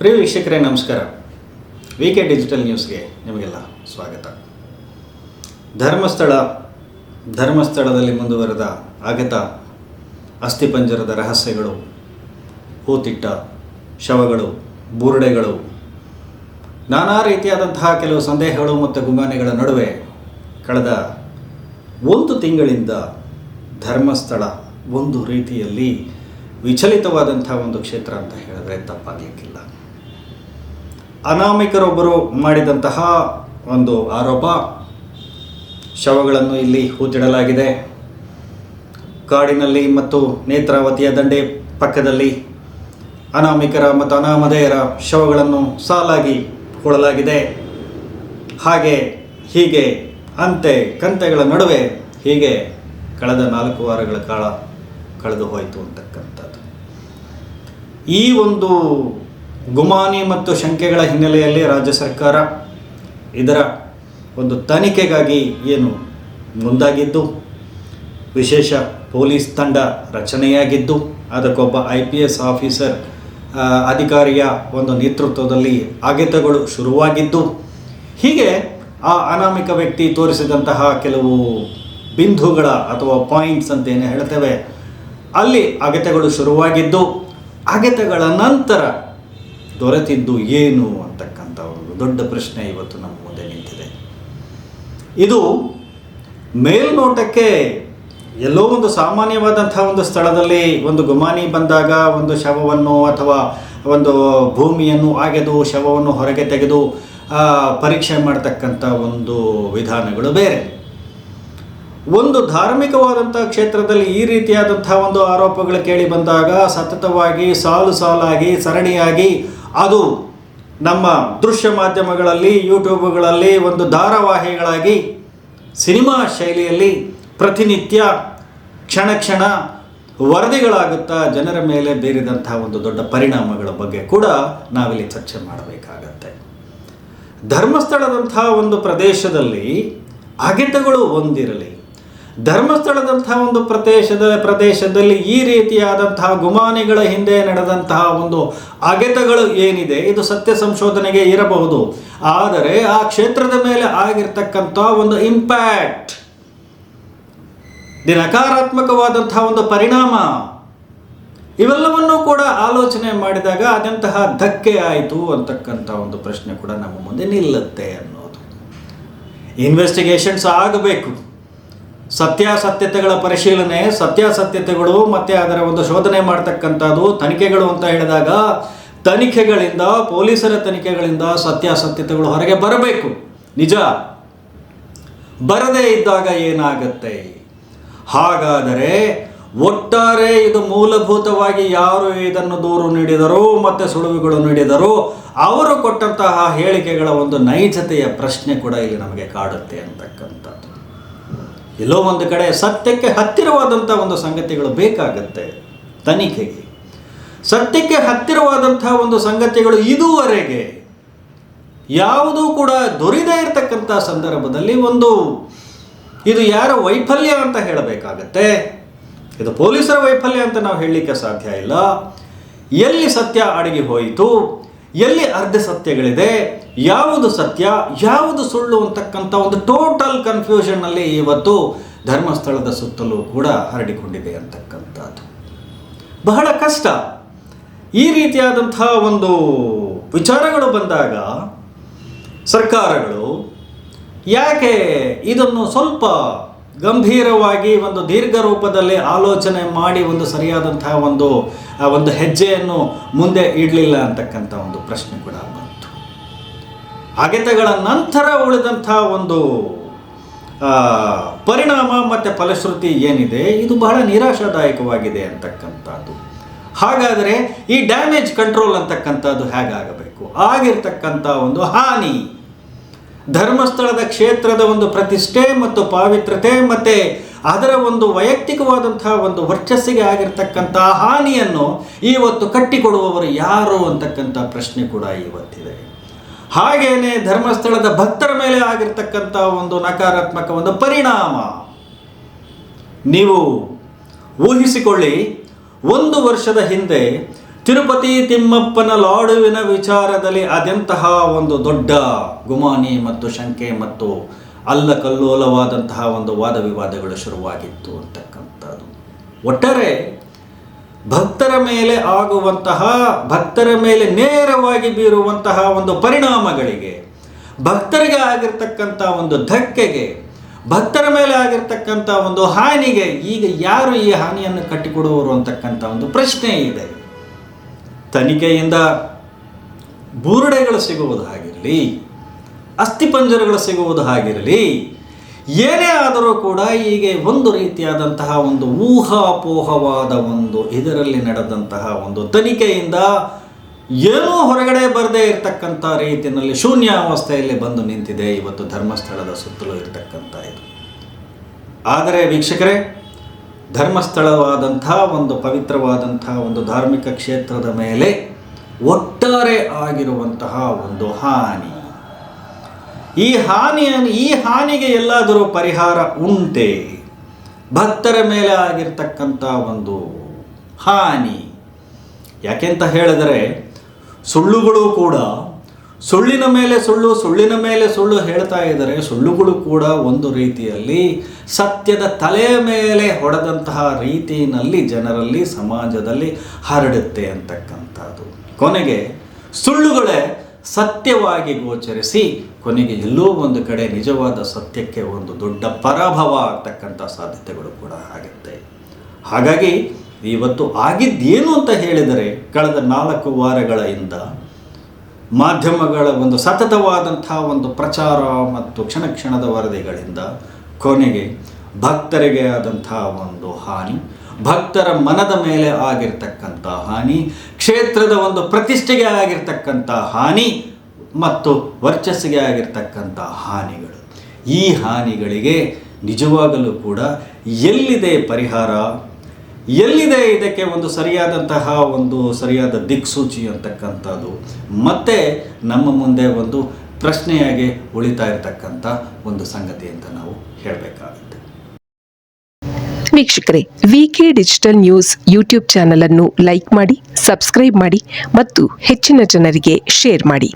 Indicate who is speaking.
Speaker 1: ಪ್ರಿಯ ವೀಕ್ಷಕರೇ, ನಮಸ್ಕಾರ. V K digital ನ್ಯೂಸ್ಗೆ ನಿಮಗೆಲ್ಲ ಸ್ವಾಗತ. ಧರ್ಮಸ್ಥಳ, ಧರ್ಮಸ್ಥಳದಲ್ಲಿ ಮುಂದುವರೆದ ಆಗತ ಅಸ್ಥಿಪಂಜರದ ರಹಸ್ಯಗಳು, ಹೂತಿಟ್ಟ, ಶವಗಳು, ಬುರುಡೆಗಳು, ನಾನಾ ರೀತಿಯಾದಂತಹ ಕೆಲವು ಸಂದೇಹಗಳು ಮತ್ತು ಗುಮಾನಿಗಳ ನಡುವೆ ಕಳೆದ ಒಂದು ತಿಂಗಳಿಂದ ಧರ್ಮಸ್ಥಳ ಒಂದು ರೀತಿಯಲ್ಲಿ ವಿಚಲಿತವಾದಂಥ ಒಂದು ಕ್ಷೇತ್ರ ಅಂತ ಹೇಳಿದ್ರೆ ತಪ್ಪಾಗಲಿಕ್ಕಿಲ್ಲ ಅನಾಮಿಕರೊಬ್ಬರು ಮಾಡಿದಂತಹ ಒಂದು ಆರೋಪ ಶವಗಳನ್ನು ಇಲ್ಲಿ ಹೂತಿಡಲಾಗಿದೆ. ಕಾಡಿನಲ್ಲಿ ಮತ್ತು ನೇತ್ರಾವತಿಯ ದಂಡೆ ಪಕ್ಕದಲ್ಲಿ ಅನಾಮಿಕರ ಮತ್ತು ಅನಾಮಧೇಯರ ಶವಗಳನ್ನು ಸಾಲಾಗಿ ಕೊಡಲಾಗಿದೆ ಹಾಗೆ ಹೀಗೆ ಅಂತೆ ಕಂತೆಗಳ ನಡುವೆ ಹೀಗೆ ಕಳೆದ ನಾಲ್ಕು ವಾರಗಳ ಕಾಲ ಕಳೆದು ಹೋಯಿತು ಅಂತಕ್ಕಂಥದ್ದು. ಈ ಒಂದು ಗುಮಾನಿ ಮತ್ತು ಶಂಕೆಗಳ ಹಿನ್ನೆಲೆಯಲ್ಲಿ ರಾಜ್ಯ ಸರ್ಕಾರ ಇದರ ಒಂದು ತನಿಖೆಗಾಗಿ ಏನು ಮುಂದಾಗಿದ್ದು, ವಿಶೇಷ ಪೊಲೀಸ್ ತಂಡ ರಚನೆಯಾಗಿದ್ದು, ಅದಕ್ಕೊಬ್ಬ ಐ ಪಿ ಎಸ್ ಆಫೀಸರ್ ಅಧಿಕಾರಿಯ ಒಂದು ನೇತೃತ್ವದಲ್ಲಿ ಅಗೆತಗಳು ಶುರುವಾಗಿದ್ದು, ಹೀಗೆ ಆ ಅನಾಮಿಕ ವ್ಯಕ್ತಿ ತೋರಿಸಿದಂತಹ ಕೆಲವು ಬಿಂದುಗಳ ಅಥವಾ ಪಾಯಿಂಟ್ಸ್ ಅಂತ ಏನು ಹೇಳ್ತೇವೆ, ಅಲ್ಲಿ ಅಗೆತಗಳು ಶುರುವಾಗಿದ್ದು ಅಗೆತಗಳ ನಂತರ ದೊರೆತಿದ್ದು ಏನು ಅಂತಕ್ಕಂಥ ಒಂದು ದೊಡ್ಡ ಪ್ರಶ್ನೆ ಇವತ್ತು ನಮ್ಮ ಮುಂದೆ ನಿಂತಿದೆ. ಇದು ಮೇಲ್ನೋಟಕ್ಕೆ ಎಲ್ಲೋ ಒಂದು ಸಾಮಾನ್ಯವಾದಂಥ ಒಂದು ಸ್ಥಳದಲ್ಲಿ ಒಂದು ಗುಮಾನಿ ಬಂದಾಗ ಒಂದು ಶವವನ್ನು ಅಥವಾ ಒಂದು ಭೂಮಿಯನ್ನು ಆಗೆದು ಶವವನ್ನು ಹೊರಗೆ ತೆಗೆದು ಪರೀಕ್ಷೆ ಮಾಡತಕ್ಕಂಥ ಒಂದು ವಿಧಾನಗಳು ಬೇರೆ. ಒಂದು ಧಾರ್ಮಿಕವಾದಂಥ ಕ್ಷೇತ್ರದಲ್ಲಿ ಈ ರೀತಿಯಾದಂಥ ಒಂದು ಆರೋಪಗಳು ಕೇಳಿ ಬಂದಾಗ ಸತತವಾಗಿ ಸಾಲು ಸಾಲಾಗಿ ಸರಣಿಯಾಗಿ ಅದು ನಮ್ಮ ದೃಶ್ಯ ಮಾಧ್ಯಮಗಳಲ್ಲಿ ಯೂಟ್ಯೂಬ್ಗಳಲ್ಲಿ ಒಂದು ಧಾರಾವಾಹಿಗಳಾಗಿ ಸಿನಿಮಾ ಶೈಲಿಯಲ್ಲಿ ಪ್ರತಿನಿತ್ಯ ಕ್ಷಣ ಕ್ಷಣ ವರದಿಗಳಾಗುತ್ತಾ ಜನರ ಮೇಲೆ ಬೀರಿದಂಥ ಒಂದು ದೊಡ್ಡ ಪರಿಣಾಮಗಳ ಬಗ್ಗೆ ಕೂಡ ನಾವಿಲ್ಲಿ ಚರ್ಚೆ ಮಾಡಬೇಕಾಗತ್ತೆ. ಧರ್ಮಸ್ಥಳದಂತಹ ಒಂದು ಪ್ರದೇಶದಲ್ಲಿ ಅಗೆತಗಳು ಒಂದಿರಲಿ ಧರ್ಮಸ್ಥಳದಂತಹ ಒಂದು ಪ್ರದೇಶದ ಪ್ರದೇಶದಲ್ಲಿ ಈ ರೀತಿಯಾದಂತಹ ಗುಮಾನಿಗಳ ಹಿಂದೆ ನಡೆದಂತಹ ಒಂದು ಅಗೆತಗಳು ಏನಿದೆ, ಇದು ಸತ್ಯ ಸಂಶೋಧನೆಗೆ ಇರಬಹುದು. ಆದರೆ ಆ ಕ್ಷೇತ್ರದ ಮೇಲೆ ಆಗಿರ್ತಕ್ಕಂಥ ಒಂದು ಇಂಪ್ಯಾಕ್ಟ್ ನಕಾರಾತ್ಮಕವಾದಂತಹ ಒಂದು ಪರಿಣಾಮ, ಇವೆಲ್ಲವನ್ನೂ ಕೂಡ ಆಲೋಚನೆ ಮಾಡಿದಾಗ ಅದೆಂತಹ ಧಕ್ಕೆ ಆಯಿತು ಅಂತಕ್ಕಂಥ ಒಂದು ಪ್ರಶ್ನೆ ಕೂಡ ನಮ್ಮ ಮುಂದೆ ನಿಲ್ಲುತ್ತೆ ಅನ್ನೋದು. ಇನ್ವೆಸ್ಟಿಗೇಷನ್ಸ್ ಆಗಬೇಕು. ಸತ್ಯಾಸತ್ಯತೆಗಳ ಪರಿಶೀಲನೆ, ಸತ್ಯಾಸತ್ಯತೆಗಳು ಮತ್ತು ಅದರ ಒಂದು ಶೋಧನೆ ಮಾಡ್ತಕ್ಕಂಥದ್ದು ತನಿಖೆಗಳು ಅಂತ ಹೇಳಿದಾಗ ತನಿಖೆಗಳಿಂದ, ಪೊಲೀಸರ ತನಿಖೆಗಳಿಂದ ಸತ್ಯಾಸತ್ಯತೆಗಳು ಹೊರಗೆ ಬರಬೇಕು. ನಿಜ? ಬರದೇ ಇದ್ದಾಗ ಏನಾಗತ್ತೆ? ಹಾಗಾದರೆ ಒಟ್ಟಾರೆ ಇದು ಮೂಲಭೂತವಾಗಿ ಯಾರು ಇದನ್ನು ದೂರು ನೀಡಿದರೋ ಮತ್ತು ಸುಳುವುಗಳು ನೀಡಿದರೋ, ಅವರು ಕೊಟ್ಟಂತಹ ಹೇಳಿಕೆಗಳ ಒಂದು ನೈಜತೆಯ ಪ್ರಶ್ನೆ ಕೂಡ ಇಲ್ಲಿ ನಮಗೆ ಕಾಡುತ್ತೆ ಅಂತಕ್ಕಂಥದ್ದು. ಎಲ್ಲೋ ಒಂದು ಕಡೆ ಸತ್ಯಕ್ಕೆ ಹತ್ತಿರವಾದಂಥ ಒಂದು ಸಂಗತಿಗಳು ಬೇಕಾಗತ್ತೆ ತನಿಖೆಗೆ. ಸತ್ಯಕ್ಕೆ ಹತ್ತಿರವಾದಂಥ ಒಂದು ಸಂಗತಿಗಳು ಇದುವರೆಗೆ ಯಾವುದೂ ಕೂಡ ದೊರೆಯದೇ ಇರತಕ್ಕಂಥ ಸಂದರ್ಭದಲ್ಲಿ ಒಂದು ಇದು ಯಾರ ವೈಫಲ್ಯ ಅಂತ ಹೇಳಬೇಕಾಗತ್ತೆ. ಇದು ಪೊಲೀಸರ ವೈಫಲ್ಯ ಅಂತ ನಾವು ಹೇಳಲಿಕ್ಕೆ ಸಾಧ್ಯ ಇಲ್ಲ. ಎಲ್ಲಿ ಸತ್ಯ ಅಡಗಿ ಹೋಯಿತು? ಎಲ್ಲಿ ಅರ್ಧ ಸತ್ಯಗಳಿದೆ, ಯಾವುದು ಸತ್ಯ, ಯಾವುದು ಸುಳ್ಳು ಅಂತಕ್ಕಂಥ ಒಂದು ಟೋಟಲ್ ಕನ್ಫ್ಯೂಷನ್ನಲ್ಲಿ ಇವತ್ತು ಧರ್ಮಸ್ಥಳದ ಸುತ್ತಲೂ ಕೂಡ ಹರಡಿಕೊಂಡಿದೆ ಅಂತಕ್ಕಂಥದ್ದು. ಬಹಳ ಕಷ್ಟ. ಈ ರೀತಿಯಾದಂತಹ ಒಂದು ವಿಚಾರಗಳು ಬಂದಾಗ ಸರ್ಕಾರಗಳು ಯಾಕೆ ಇದನ್ನು ಸ್ವಲ್ಪ ಗಂಭೀರವಾಗಿ ಒಂದು ದೀರ್ಘ ರೂಪದಲ್ಲಿ ಆಲೋಚನೆ ಮಾಡಿ ಒಂದು ಸರಿಯಾದಂತಹ ಒಂದು ಒಂದು ಹೆಜ್ಜೆಯನ್ನು ಮುಂದೆ ಇಡಲಿಲ್ಲ ಅಂತಕ್ಕಂಥ ಒಂದು ಪ್ರಶ್ನೆ ಕೂಡ ಬಂತು. ಅಗೆತಗಳ ನಂತರ ಉಳಿದಂಥ ಒಂದು ಪರಿಣಾಮ ಮತ್ತು ಫಲಶ್ರುತಿ ಏನಿದೆ, ಇದು ಬಹಳ ನಿರಾಶಾದಾಯಕವಾಗಿದೆ ಅಂತಕ್ಕಂಥದ್ದು. ಹಾಗಾದರೆ ಈ ಡ್ಯಾಮೇಜ್ ಕಂಟ್ರೋಲ್ ಅಂತಕ್ಕಂಥದ್ದು ಹೇಗಾಗಬೇಕು? ಆಗಿರ್ತಕ್ಕಂಥ ಒಂದು ಹಾನಿ ಧರ್ಮಸ್ಥಳದ ಕ್ಷೇತ್ರದ ಒಂದು ಪ್ರತಿಷ್ಠೆ ಮತ್ತು ಪಾವಿತ್ರತೆ ಮತ್ತು ಅದರ ಒಂದು ವೈಯಕ್ತಿಕವಾದಂತಹ ಒಂದು ವರ್ಚಸ್ಸಿಗೆ ಆಗಿರ್ತಕ್ಕಂಥ ಹಾನಿಯನ್ನು ಇವತ್ತು ಕಟ್ಟಿಕೊಡುವವರು ಯಾರು ಅಂತಕ್ಕಂಥ ಪ್ರಶ್ನೆ ಕೂಡ ಇವತ್ತಿದೆ. ಹಾಗೇನೆ ಧರ್ಮಸ್ಥಳದ ಭಕ್ತರ ಮೇಲೆ ಆಗಿರ್ತಕ್ಕಂಥ ಒಂದು ನಕಾರಾತ್ಮಕ ಒಂದು ಪರಿಣಾಮ. ನೀವು ಊಹಿಸಿಕೊಳ್ಳಿ, ಒಂದು ವರ್ಷದ ಹಿಂದೆ ತಿರುಪತಿ ತಿಮ್ಮಪ್ಪನ ಲಾಡುವಿನ ವಿಚಾರದಲ್ಲಿ ಅದೆಂತಹ ಒಂದು ದೊಡ್ಡ ಗುಮಾನಿ ಮತ್ತು ಶಂಕೆ ಮತ್ತು ಅಲ್ಲ ಕಲ್ಲೋಲವಾದಂತಹ ಒಂದು ವಾದ ವಿವಾದಗಳು ಶುರುವಾಗಿತ್ತು ಅಂತಕ್ಕಂಥದ್ದು. ಒಟ್ಟಾರೆ ಭಕ್ತರ ಮೇಲೆ ಆಗುವಂತಹ, ಭಕ್ತರ ಮೇಲೆ ನೇರವಾಗಿ ಬೀರುವಂತಹ ಒಂದು ಪರಿಣಾಮಗಳಿಗೆ, ಭಕ್ತರಿಗೆ ಆಗಿರ್ತಕ್ಕಂಥ ಒಂದು ಧಕ್ಕೆಗೆ, ಭಕ್ತರ ಮೇಲೆ ಆಗಿರ್ತಕ್ಕಂಥ ಒಂದು ಹಾನಿಗೆ ಈಗ ಯಾರು ಈ ಹಾನಿಯನ್ನು ಕಟ್ಟಿಕೊಡುವರು ಅಂತಕ್ಕಂಥ ಒಂದು ಪ್ರಶ್ನೆ ಇದೆ. ತನಿಖೆಯಿಂದ ಬೂರುಡೆಗಳು ಸಿಗುವುದು ಹಾಗಿರಲಿ ಅಸ್ಥಿಪಂಜರಗಳು ಸಿಗುವುದು ಹಾಗಿರಲಿ, ಏನೇ ಆದರೂ ಕೂಡ ಹೀಗೆ ಒಂದು ರೀತಿಯಾದಂತಹ ಒಂದು ಊಹಾಪೋಹವಾದ ಒಂದು ಇದರಲ್ಲಿ ನಡೆದಂತಹ ಒಂದು ತನಿಖೆಯಿಂದ ಏನೂ ಹೊರಗಡೆ ಬರದೇ ಇರತಕ್ಕಂಥ ರೀತಿಯಲ್ಲಿ ಶೂನ್ಯಾವಸ್ಥೆಯಲ್ಲಿ ಬಂದು ನಿಂತಿದೆ. ಇವತ್ತು ಧರ್ಮಸ್ಥಳದ ಸುತ್ತಲೂ ಇರತಕ್ಕಂಥ ಇದು. ಆದರೆ ವೀಕ್ಷಕರೇ ಧರ್ಮಸ್ಥಳವಾದಂಥ ಒಂದು ಪವಿತ್ರವಾದಂಥ ಒಂದು ಧಾರ್ಮಿಕ ಕ್ಷೇತ್ರದ ಮೇಲೆ ಒಟ್ಟಾರೆ ಆಗಿರುವಂತಹ ಒಂದು ಹಾನಿ. ಈ ಹಾನಿಯನ್ನು, ಈ ಹಾನಿಗೆ ಎಲ್ಲಾದರೂ ಪರಿಹಾರ ಉಂಟೆ? ಭಕ್ತರ ಮೇಲೆ ಆಗಿರ್ತಕ್ಕಂಥ ಒಂದು ಹಾನಿ. ಯಾಕೆಂತ ಹೇಳಿದರೆ ಸುಳ್ಳುಗಳು ಕೂಡ ಸುಳ್ಳಿನ ಮೇಲೆ ಸುಳ್ಳು, ಸುಳ್ಳಿನ ಮೇಲೆ ಸುಳ್ಳು ಹೇಳ್ತಾ ಇದ್ದಾರೆ ಸುಳ್ಳುಗಳು ಕೂಡ ಒಂದು ರೀತಿಯಲ್ಲಿ ಸತ್ಯದ ತಲೆಯ ಮೇಲೆ ಹೊಡೆದಂತಹ ರೀತಿಯಲ್ಲಿ ಜನರಲ್ಲಿ, ಸಮಾಜದಲ್ಲಿ ಹರಡುತ್ತೆ ಅಂತಕ್ಕಂಥದ್ದು. ಕೊನೆಗೆ ಸುಳ್ಳುಗಳೇ ಸತ್ಯವಾಗಿ ಗೋಚರಿಸಿ ಕೊನೆಗೆ ಎಲ್ಲೋ ಒಂದು ಕಡೆ ನಿಜವಾದ ಸತ್ಯಕ್ಕೆ ಒಂದು ದೊಡ್ಡ ಪರಾಭವ ಆಗ್ತಕ್ಕಂಥ ಸಾಧ್ಯತೆಗಳು ಕೂಡ ಆಗುತ್ತೆ. ಹಾಗಾಗಿ ಇವತ್ತು ಆಗಿದ್ದೇನು ಅಂತ ಹೇಳಿದರೆ, ಕಳೆದ ನಾಲ್ಕು ವಾರಗಳ ಹಿಂದ ಮಾಧ್ಯಮಗಳ ಒಂದು ಸತತವಾದಂಥ ಒಂದು ಪ್ರಚಾರ ಮತ್ತು ಕ್ಷಣ ಕ್ಷಣದ ವರದಿಗಳಿಂದ ಕೊನೆಗೆ ಭಕ್ತರಿಗೆ ಆದಂಥ ಒಂದು ಹಾನಿ, ಭಕ್ತರ ಮನದ ಮೇಲೆ ಆಗಿರ್ತಕ್ಕಂಥ ಹಾನಿ, ಕ್ಷೇತ್ರದ ಒಂದು ಪ್ರತಿಷ್ಠೆಗೆ ಆಗಿರ್ತಕ್ಕಂಥ ಹಾನಿ ಮತ್ತು ವರ್ಚಸ್ಸಿಗೆ ಆಗಿರ್ತಕ್ಕಂಥ ಹಾನಿಗಳು. ಈ ಹಾನಿಗಳಿಗೆ ನಿಜವಾಗಲೂ ಕೂಡ ಎಲ್ಲಿದೆ ಪರಿಹಾರ? ಎಲ್ಲಿದೆ ಇದಕ್ಕೆ ಒಂದು ಸರಿಯಾದಂತಹ ಒಂದು ಸರಿಯಾದ ದಿಕ್ಸೂಚಿ ಅಂತಕ್ಕಂಥದ್ದು? ಮತ್ತೆ ನಮ್ಮ ಮುಂದೆ ಒಂದು ಪ್ರಶ್ನೆಯಾಗಿ ಉಳಿತಾ ಇರತಕ್ಕಂಥ ಒಂದು ಸಂಗತಿ ಅಂತ ನಾವು ಹೇಳಬೇಕಾಗುತ್ತೆ.
Speaker 2: ವೀಕ್ಷಕರೇ VK digital news YouTube channel ಅನ್ನು ಲೈಕ್ ಮಾಡಿ, ಸಬ್ಸ್ಕ್ರೈಬ್ ಮಾಡಿ ಮತ್ತು ಹೆಚ್ಚಿನ ಜನರಿಗೆ ಶೇರ್ ಮಾಡಿ.